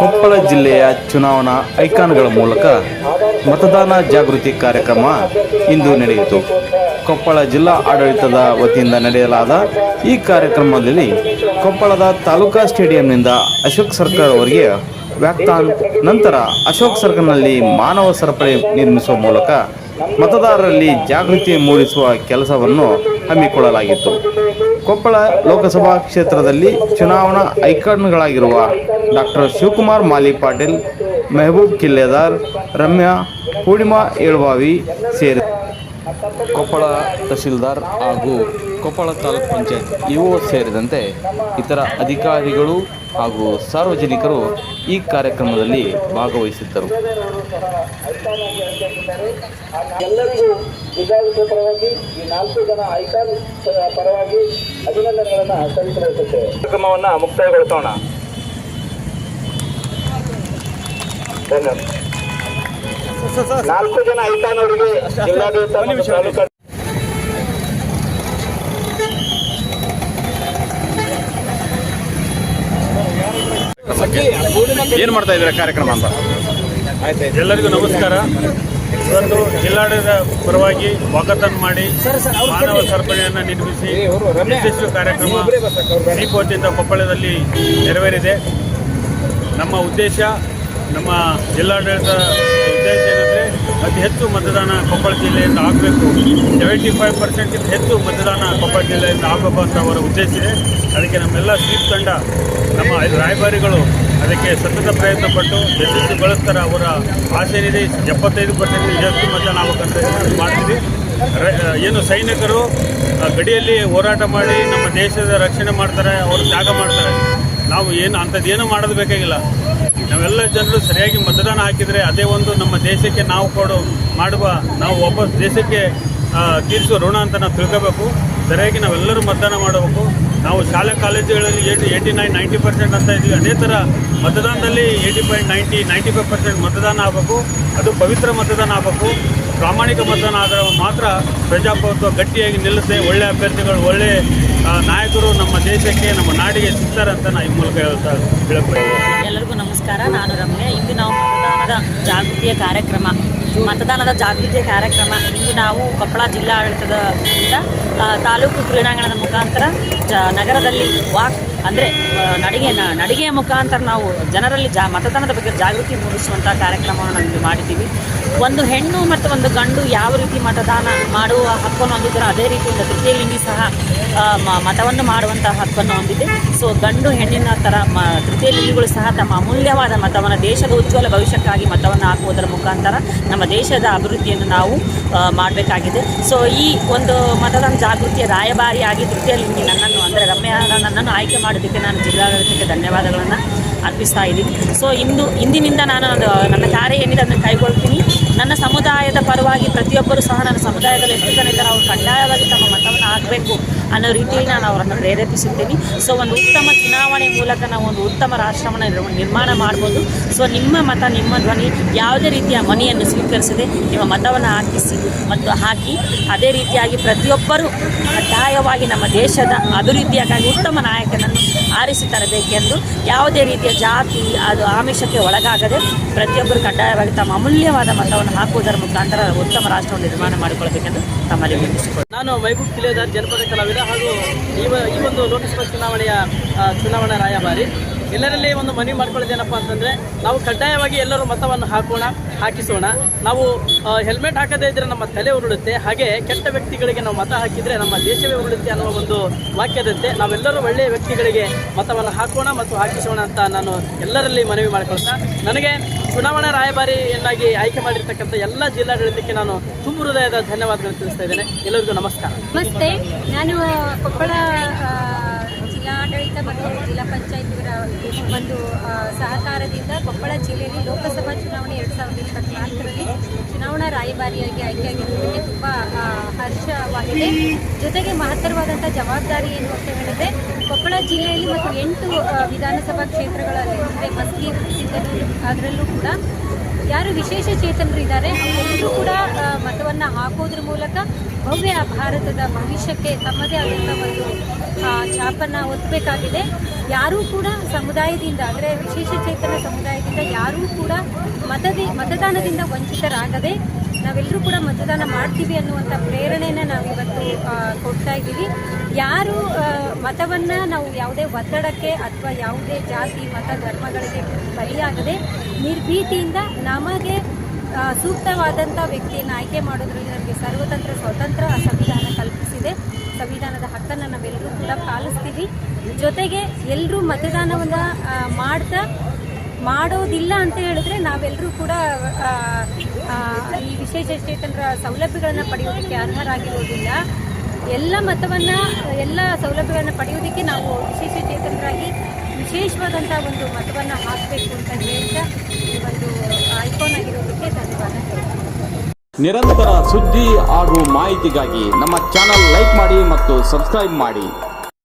ಕೊಪ್ಪಳ ಜಿಲ್ಲೆಯ ಚುನಾವಣಾ ಐಕಾನ್ಗಳ ಮೂಲಕ ಮತದಾನ ಜಾಗೃತಿ ಕಾರ್ಯಕ್ರಮ ಇಂದು ನಡೆಯಿತು. ಕೊಪ್ಪಳ ಜಿಲ್ಲಾ ಆಡಳಿತದ ವತಿಯಿಂದ ನಡೆಯಲಾದ ಈ ಕಾರ್ಯಕ್ರಮದಲ್ಲಿ ಕೊಪ್ಪಳದ ತಾಲೂಕಾ ಸ್ಟೇಡಿಯಂನಿಂದ ಅಶೋಕ್ ಸರ್ಕಾರ್ ಅವರಿಗೆ ವ್ಯಾಕ್ತಾನ್ ನಂತರ ಅಶೋಕ್ ಸರ್ಕಲ್ನಲ್ಲಿ ಮಾನವ ಸರಪಳಿ ನಿರ್ಮಿಸುವ ಮೂಲಕ ಮತದಾರರಲ್ಲಿ ಜಾಗೃತಿ ಮೂಡಿಸುವ ಕೆಲಸವನ್ನು ಹಮ್ಮಿಕೊಳ್ಳಲಾಗಿತ್ತು. ಕೊಪ್ಪಳ ಲೋಕಸಭಾ ಕ್ಷೇತ್ರದಲ್ಲಿ ಚುನಾವಣಾ ಐಕಾನ್ಗಳಾಗಿರುವ ಡಾಕ್ಟರ್ ಶಿವಕುಮಾರ್ ಮಾಲಿ ಪಾಟೀಲ್ ಮೆಹಬೂಬ್ ಕಿಲ್ಲೆದಾರ್ ರಮ್ಯಾ ಪೂರ್ಣಿಮಾ ಏಳ್ಬಾವಿ ಸೇರಿ ಕೊಪ್ಪಳ ತಹಸೀಲ್ದಾರ್ ಹಾಗೂ ಕೊಪ್ಪಳ ತಾಲೂಕ್ ಪಂಚಾಯತ್ ಇಒ ಸೇರಿದಂತೆ ಇತರ ಅಧಿಕಾರಿಗಳು ಹಾಗೂ ಸಾರ್ವಜನಿಕರು ಈ ಕಾರ್ಯಕ್ರಮದಲ್ಲಿ ಭಾಗವಹಿಸಿದ್ದರು. ಎಲ್ಲರಿಗೂ ವಿಧಾನಸಭೆ ಪರವಾಗಿ ಈ ನಾಲ್ಕು ಜನ ಐಕಾನ್ ಪರವಾಗಿ ಅಭಿನಂದನೆಗಳನ್ನು ಕಾರ್ಯಕ್ರಮವನ್ನ ಮುಕ್ತಾಯಗೊಳಿಸೋಣ. ಧನ್ಯವಾದ ನಾಲ್ಕು ಜನ ಐಕಾನ್ ಅವರಿಗೆ ಜಿಲ್ಲಾಡಳಿತ ಏನು ಮಾಡ್ತಾ ಇದ್ದೀರಾ ಕಾರ್ಯಕ್ರಮ ಅಂತ? ಎಲ್ಲರಿಗೂ ನಮಸ್ಕಾರ. ಇವತ್ತು ಜಿಲ್ಲಾಡಳಿತ ಪರವಾಗಿ ವಾಕಥಾನ್ ಮಾಡಿ ಮಾನವ ಸರ್ಪಣೆಯನ್ನು ನಿರ್ಮಿಸಿ ಯಶಸ್ವಿ ಕಾರ್ಯಕ್ರಮ ದೀಪೋತ್ಸವ ಕೊಪ್ಪಳದಲ್ಲಿ ನೆರವೇರಿದೆ. ನಮ್ಮ ಉದ್ದೇಶ ನಮ್ಮ ಜಿಲ್ಲಾಡಳಿತ ಉದ್ದೇಶ ಏನಂದರೆ ಅತಿ ಹೆಚ್ಚು ಮತದಾನ ಕೊಪ್ಪಳ ಜಿಲ್ಲೆಯಿಂದ ಆಗಬೇಕು. ಸೆವೆಂಟಿ ಫೈವ್ ಪರ್ಸೆಂಟ್ಗಿಂತ ಹೆಚ್ಚು ಮತದಾನ ಕೊಪ್ಪಳ ಜಿಲ್ಲೆಯಿಂದ ಆಗಬೇಕು ಅಂತ ಅವರ ಉದ್ದೇಶ ಇದೆ. ಅದಕ್ಕೆ ನಮ್ಮೆಲ್ಲ ಸ್ವೀಪ್ ತಂಡ, ನಮ್ಮ ರಾಯಭಾರಿಗಳು ಅದಕ್ಕೆ ಸತತ ಪ್ರಯತ್ನ ಪಟ್ಟು ಬಳಸ್ತಾರೆ ಅವರ ಆಸೆ ಇದೆ ಎಪ್ಪತ್ತೈದು ಪರ್ಸೆಂಟ್ ಜಾಸ್ತಿ ಮತದಾನ ಆಗಬೇಕಂತ ಮಾಡ್ತೀವಿ. ಏನು ಸೈನಿಕರು ಗಡಿಯಲ್ಲಿ ಹೋರಾಟ ಮಾಡಿ ನಮ್ಮ ದೇಶದ ರಕ್ಷಣೆ ಮಾಡ್ತಾರೆ, ಅವರು ತ್ಯಾಗ ಮಾಡ್ತಾರೆ. ನಾವು ಏನು ಅಂಥದ್ದು ಏನೂ ಮಾಡೋದು ಬೇಕಾಗಿಲ್ಲ. ನಾವೆಲ್ಲ ಜನರು ಸರಿಯಾಗಿ ಮತದಾನ ಹಾಕಿದರೆ ಅದೇ ಒಂದು ನಮ್ಮ ದೇಶಕ್ಕೆ ನಾವು ಕೊಡೋ, ಮಾಡುವ, ನಾವು ವಾಪಸ್ ದೇಶಕ್ಕೆ ತೀರಿಸುವ ಋಣ ಅಂತ ನಾವು ತಿಳ್ಕೋಬೇಕು. ಸರಿಯಾಗಿ ನಾವೆಲ್ಲರೂ ಮತದಾನ ಮಾಡಬೇಕು. ನಾವು ಶಾಲೆ ಕಾಲೇಜುಗಳಲ್ಲಿ eighty eighty nine ninety percent ಅಂತ ಇದ್ದೀವಿ ಅದೇ ಥರ ಮತದಾನದಲ್ಲಿ eighty five, ninety ninety five percent ಮತದಾನ ಆಗಬೇಕು. ಅದು ಪವಿತ್ರ ಮತದಾನ ಆಗಬೇಕು. ಪ್ರಾಮಾಣಿಕ ಮತದಾನ ಆದರೆ ಮಾತ್ರ ಪ್ರಜಾಪ್ರಭುತ್ವ ಗಟ್ಟಿಯಾಗಿ ನಿಲ್ಲುತ್ತೆ ಒಳ್ಳೆ ಅಭ್ಯರ್ಥಿಗಳು, ಒಳ್ಳೆ ನಾಯಕರು ನಮ್ಮ ದೇಶಕ್ಕೆ, ನಮ್ಮ ನಾಡಿಗೆ ಸಿಗ್ತಾರೆ ಅಂತ ನಾನು ಈ ಮೂಲಕ ಹೇಳ್ತಾ ನಮಸ್ಕಾರ, ನಾನು ರಮ್ಯ. ಇಂದು ನಾವು ಮತದಾನದ ಜಾಗೃತಿಯ ಕಾರ್ಯಕ್ರಮ, ಮತದಾನದ ಜಾಗೃತಿಯ ಕಾರ್ಯಕ್ರಮ. ಇಂದು ನಾವು ಕೊಪ್ಪಳ ಜಿಲ್ಲಾಡಳಿತದ ತಾಲೂಕು ಕ್ರೀಡಾಂಗಣದ ಮುಖಾಂತರ ಜ, ನಗರದಲ್ಲಿ ವಾಕ್ ಅಂದರೆ ನಡಿಗೆ ನಡಿಗೆಯ ಮುಖಾಂತರ ನಾವು ಜನರಲ್ಲಿ ಜಾ, ಮತದಾನದ ಬಗ್ಗೆ ಜಾಗೃತಿ ಮೂಡಿಸುವಂಥ ಕಾರ್ಯಕ್ರಮವನ್ನು ನಾವು ಮಾಡಿದ್ದೀವಿ. ಒಂದು ಹೆಣ್ಣು ಮತ್ತು ಒಂದು ಗಂಡು ಯಾವ ರೀತಿ ಮತದಾನ ಮಾಡುವ ಹಕ್ಕನ್ನು ಹೊಂದಿದ್ದರೂ ಅದೇ ರೀತಿಯಿಂದ ತೃತೀಯ ಲಿಂಗಿ ಸಹ ಮತವನ್ನು ಮಾಡುವಂತಹ ಹಕ್ಕನ್ನು ಹೊಂದಿದೆ. ಸೊ ಗಂಡು ಹೆಣ್ಣಿನ ಥರ ಮ ತೃತೀಯ ಲಿಂಗಿಗಳು ಸಹ ತಮ್ಮ ಅಮೂಲ್ಯವಾದ ಮತವನ್ನು ದೇಶದ ಉಜ್ವಲ ಭವಿಷ್ಯಕ್ಕಾಗಿ ಮತವನ್ನು ಹಾಕುವುದರ ಮುಖಾಂತರ ನಮ್ಮ ದೇಶದ ಅಭಿವೃದ್ಧಿಯನ್ನು ನಾವು ಮಾಡಬೇಕಾಗಿದೆ. ಸೊ ಈ ಒಂದು ಮತದಾನ ಜಾಗೃತಿಯ ರಾಯಭಾರಿಯಾಗಿ ತೃತೀಯ ಲಿಂಗಿ ನನ್ನನ್ನು, ಅಂದರೆ ರಮ್ಯಾ ನನ್ನನ್ನು ಆಯ್ಕೆ ಮಾಡೋದಕ್ಕೆ ನಾನು ಜಿಲ್ಲಾಡಳಿತಕ್ಕೆ ಧನ್ಯವಾದಗಳನ್ನು ಅರ್ಪಿಸ್ತಾ ಇದ್ದೀನಿ. ಸೊ ಇಂದು, ಇಂದಿನಿಂದ ನಾನು ಅದು ನನ್ನ ಕಾರ್ಯ ಏನಿದೆ ಅದನ್ನು ಕೈಗೊಳ್ತೀನಿ. ನನ್ನ ಸಮುದಾಯದ ಪರವಾಗಿ ಪ್ರತಿಯೊಬ್ಬರು ಸಹ ನನ್ನ ಸಮುದಾಯದಲ್ಲಿ ಎಷ್ಟು ಜನ ಇದ್ದಾರೆ, ಅವರು ಕಡ್ಡಾಯವಾಗಿ ತಮ್ಮ ಮತವನ್ನು ಹಾಕಬೇಕು ಅನ್ನೋ ರೀತಿಯಲ್ಲಿ ನಾನು ಅವರನ್ನು ಪ್ರೇರೇಪಿಸುತ್ತೀನಿ. ಸೊ ಒಂದು ಉತ್ತಮ ಚುನಾವಣೆ ಮೂಲಕ ನಾವು ಒಂದು ಉತ್ತಮ ರಾಷ್ಟ್ರವನ್ನು ನಿರ್ಮಾಣ ಮಾಡ್ಬೋದು. ಸೊ ನಿಮ್ಮ ಮತ, ನಿಮ್ಮ ಧ್ವನಿ ಯಾವುದೇ ರೀತಿಯ ಮನೆಯನ್ನು ಸ್ವೀಕರಿಸದೆ ನಿಮ್ಮ ಮತವನ್ನು ಹಾಕಿಸಿ ಮತ್ತು ಹಾಕಿ, ಅದೇ ರೀತಿಯಾಗಿ ಪ್ರತಿಯೊಬ್ಬರು ಕಡ್ಡಾಯವಾಗಿ ನಮ್ಮ ದೇಶದ ಅಭಿವೃದ್ಧಿಯಾಗಿ, ಉತ್ತಮ ನಾಯಕನನ್ನು ಆರಿಸಿ ತರಬೇಕೆಂದು ಯಾವುದೇ ರೀತಿಯ ಜಾತಿ, ಅದು ಆಮಿಷಕ್ಕೆ ಒಳಗಾಗದೆ ಪ್ರತಿಯೊಬ್ಬರು ಕಡ್ಡಾಯವಾಗಿ ತಮ್ಮ ಅಮೂಲ್ಯವಾದ ಮತವನ್ನು ಹಾಕುವುದರ ಮುಖಾಂತರ ಉತ್ತಮ ರಾಷ್ಟ್ರವನ್ನು ನಿರ್ಮಾಣ ಮಾಡಿಕೊಳ್ಳಬೇಕೆಂದು ತಮ್ಮಲ್ಲಿ ಮುಂದಿಸಿಕೊಂಡು ನಾನು ಮೈಬೂಬ್ ಕಿಲೇದಾರ್ ಜನಪದ ಕಲಾವಿದ ಹಾಗೂ ಈ ಈ ಒಂದು ಲೋಕಸಭಾ ಚುನಾವಣೆಯ ಚುನಾವಣಾ ರಾಯಭಾರಿ. ಎಲ್ಲರಲ್ಲಿ ಒಂದು ಮನವಿ ಮಾಡ್ಕೊಳ್ಳೋದೇನಪ್ಪ ಅಂತಂದರೆ, ನಾವು ಕಡ್ಡಾಯವಾಗಿ ಎಲ್ಲರೂ ಮತವನ್ನು ಹಾಕೋಣ, ಹಾಕಿಸೋಣ. ನಾವು ಹೆಲ್ಮೆಟ್ ಹಾಕದೇ ಇದ್ದರೆ ನಮ್ಮ ತಲೆ ಉರುಳುತ್ತೆ. ಹಾಗೆ ಕೆಟ್ಟ ವ್ಯಕ್ತಿಗಳಿಗೆ ನಾವು ಮತ ಹಾಕಿದರೆ ನಮ್ಮ ದೇಶವೇ ಉರುಳುತ್ತೆ ಅನ್ನುವ ಒಂದು ವಾಕ್ಯದಂತೆ ನಾವೆಲ್ಲರೂ ಒಳ್ಳೆಯ ವ್ಯಕ್ತಿಗಳಿಗೆ ಮತವನ್ನು ಹಾಕೋಣ ಮತ್ತು ಹಾಕಿಸೋಣ ಅಂತ ನಾನು ಎಲ್ಲರಲ್ಲಿ ಮನವಿ ಮಾಡ್ಕೊಳ್ತಾ ನನಗೆ ಚುನಾವಣಾ ರಾಯಭಾರಿಯನ್ನಾಗಿ ಆಯ್ಕೆ ಮಾಡಿರ್ತಕ್ಕಂಥ ಎಲ್ಲ ಜಿಲ್ಲಾಡಳಿತಕ್ಕೆ ನಾನು ತುಂಬ ಹೃದಯದ ಧನ್ಯವಾದಗಳನ್ನು ತಿಳಿಸ್ತಾ ಇದ್ದೇನೆ. ಎಲ್ಲರಿಗೂ ನಮಸ್ಕಾರ. ನಮಸ್ತೆ. ನಾನು ಕೊಪ್ಪಳ ಆ, ಮತ್ತು ಜಿಲ್ಲಾ ಪಂಚಾಯತ್ಗಳ ಒಂದು ಸಹಕಾರದಿಂದ ಕೊಪ್ಪಳ ಜಿಲ್ಲೆಯಲ್ಲಿ ಲೋಕಸಭಾ ಚುನಾವಣೆ ಎರಡು ಸಾವಿರದ ಇಪ್ಪತ್ನಾಲ್ಕರಲ್ಲಿ ಚುನಾವಣಾ ರಾಯಭಾರಿಯಾಗಿ ಆಯ್ಕೆಯಾಗಿರುವುದಕ್ಕೆ ತುಂಬ ಹರ್ಷವಾಗಿದೆ. ಜೊತೆಗೆ ಮಹತ್ತರವಾದಂಥ ಜವಾಬ್ದಾರಿ ಏನು ಅಂತ ಹೇಳಿದ್ರೆ ಕೊಪ್ಪಳ ಜಿಲ್ಲೆಯಲ್ಲಿ ಮತ್ತು ಎಂಟು ವಿಧಾನಸಭಾ ಕ್ಷೇತ್ರಗಳಲ್ಲಿ ಅಂದರೆ ಮಸ್ಕಿ ಅದರಲ್ಲೂ ಕೂಡ ಯಾರು ವಿಶೇಷ ಚೇತನರು ಇದ್ದಾರೆ, ಅವರೆಲ್ಲರೂ ಕೂಡ ಮತವನ್ನು ಹಾಕೋದ್ರ ಮೂಲಕ ಭವ್ಯ ಭಾರತದ ಭವಿಷ್ಯಕ್ಕೆ ತಮ್ಮದೇ ಆದಂಥ ಒಂದು ಛಾಪನ್ನು ಒತ್ತಬೇಕಾಗಿದೆ ಯಾರೂ ಕೂಡ ಸಮುದಾಯದಿಂದ, ಅಂದರೆ ವಿಶೇಷ ಚೇತನ ಸಮುದಾಯದಿಂದ ಯಾರೂ ಕೂಡ ಮತದಿ, ಮತದಾನದಿಂದ ವಂಚಿತರಾಗದೆ ನಾವೆಲ್ಲರೂ ಕೂಡ ಮತದಾನ ಮಾಡ್ತೀವಿ ಅನ್ನುವಂಥ ಪ್ರೇರಣೆನ ನಾವಿವತ್ತು ಕೊಡ್ತಾ ಇದ್ದೀವಿ. ಯಾರು ಮತವನ್ನ ನಾವು ಯಾವುದೇ ಒತ್ತಡಕ್ಕೆ ಅಥವಾ ಯಾವುದೇ ಜಾತಿ, ಮತ, ಧರ್ಮಗಳಿಗೆ ಬಲಿಯಾಗದೆ ನಿರ್ಭೀತಿಯಿಂದ ನಮಗೆ ಸೂಕ್ತವಾದಂಥ ವ್ಯಕ್ತಿಯನ್ನು ಆಯ್ಕೆ ಮಾಡೋದ್ರಲ್ಲಿ ನಮಗೆ ಸರ್ವತಂತ್ರ ಸ್ವತಂತ್ರ ಸಂವಿಧಾನ ಕಲ್ಪಿಸಿದೆ. ಸಂವಿಧಾನದ ಹಕ್ಕನ್ನು ನಾವೆಲ್ಲರೂ ಕೂಡ ಪಾಲಿಸ್ತೀವಿ. ಜೊತೆಗೆ ಎಲ್ಲರೂ ಮತದಾನವನ್ನು ಮಾಡ್ತಾ ಮಾಡೋದಿಲ್ಲ ಅಂತ ಹೇಳಿದ್ರೆ ನಾವೆಲ್ಲರೂ ಕೂಡ ಆ, ಆ, ಈ ವಿಶೇಷ ಚೇತನರ ಸೌಲಭ್ಯಗಳನ್ನು ಪಡೆಯೋದಕ್ಕೆ ಅರ್ಹರಾಗಿರುವುದಿಲ್ಲ ಎಲ್ಲ ಮತವನ್ನು ಎಲ್ಲ ಸೌಲಭ್ಯಗಳನ್ನು ಪಡೆಯೋದಕ್ಕೆ ನಾವು ವಿಶೇಷ ಚೇತನರಾಗಿ ವಿಶೇಷವಾದಂಥ ಒಂದು ಮತವನ್ನು ಹಾಕಬೇಕು ಅಂತ ಹೇಳ್ತಾ ಈ ಒಂದು ಐಕಾನ್ ಆಗಿರೋದಕ್ಕೆ ಧನ್ಯವಾದ. ನಿರಂತರ ಸುದ್ದಿ ಹಾಗೂ ಮಾಹಿತಿಗಾಗಿ ನಮ್ಮ ಚಾನಲ್ ಲೈಕ್ ಮಾಡಿ ಮತ್ತು ಸಬ್ಸ್ಕ್ರೈಬ್ ಮಾಡಿ.